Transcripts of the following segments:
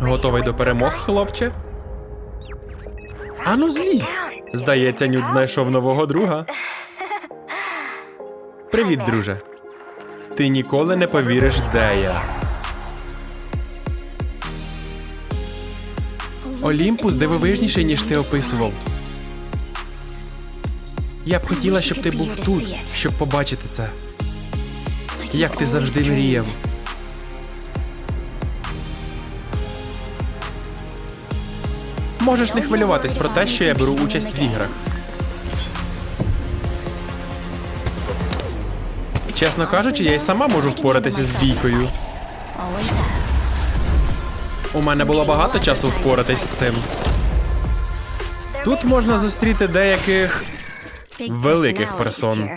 Готовий до перемог, хлопче? Ану злізь. Здається, Нют знайшов нового друга. Привіт, друже. Ти ніколи не повіриш, де я. Олімпус дивовижніший, ніж ти описував. Я б хотіла, щоб ти був тут, щоб побачити це. Як ти завжди мріяв. Можеш не хвилюватись про те, що я беру участь в іграх. Чесно кажучи, я й сама можу впоратися з бійкою. У мене було багато часу впоратись з цим. Тут можна зустріти деяких. Великих персон.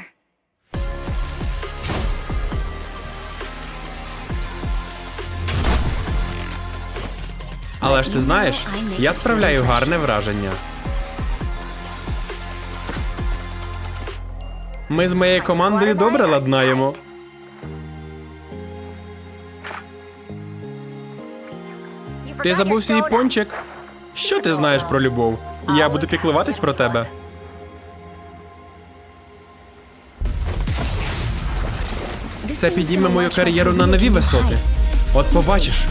Але ж ти знаєш, я справляю гарне враження. Ми з моєю командою добре ладнаємо. Ти забув свій пончик? Що ти знаєш про любов? Я буду піклуватись про тебе. Це підійме мою кар'єру на нові висоти. От побачиш.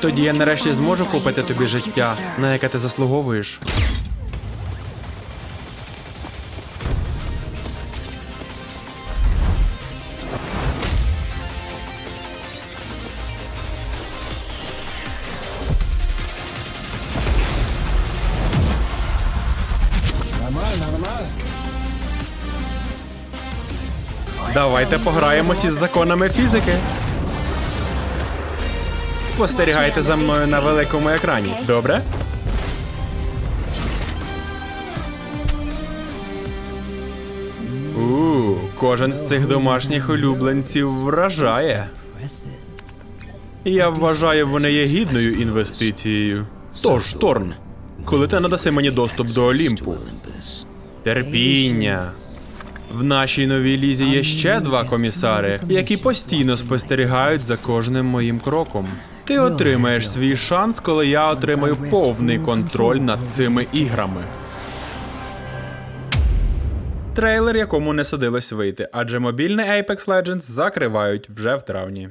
Тоді я нарешті зможу купити тобі життя, на яке ти заслуговуєш. Давайте пограємось із законами фізики. Спостерігайте за мною на великому екрані. Добре? У, кожен з цих домашніх улюбленців вражає. Я вважаю, вони є гідною інвестицією. Тож, Торн, коли ти надаси мені доступ до Олімпу? Терпіння. В нашій новій лізі є ще два комісари, які постійно спостерігають за кожним моїм кроком. Ти отримаєш свій шанс, коли я отримаю повний контроль над цими іграми. Трейлер, якому не судилось вийти, адже мобільний Apex Legends закривають вже в травні.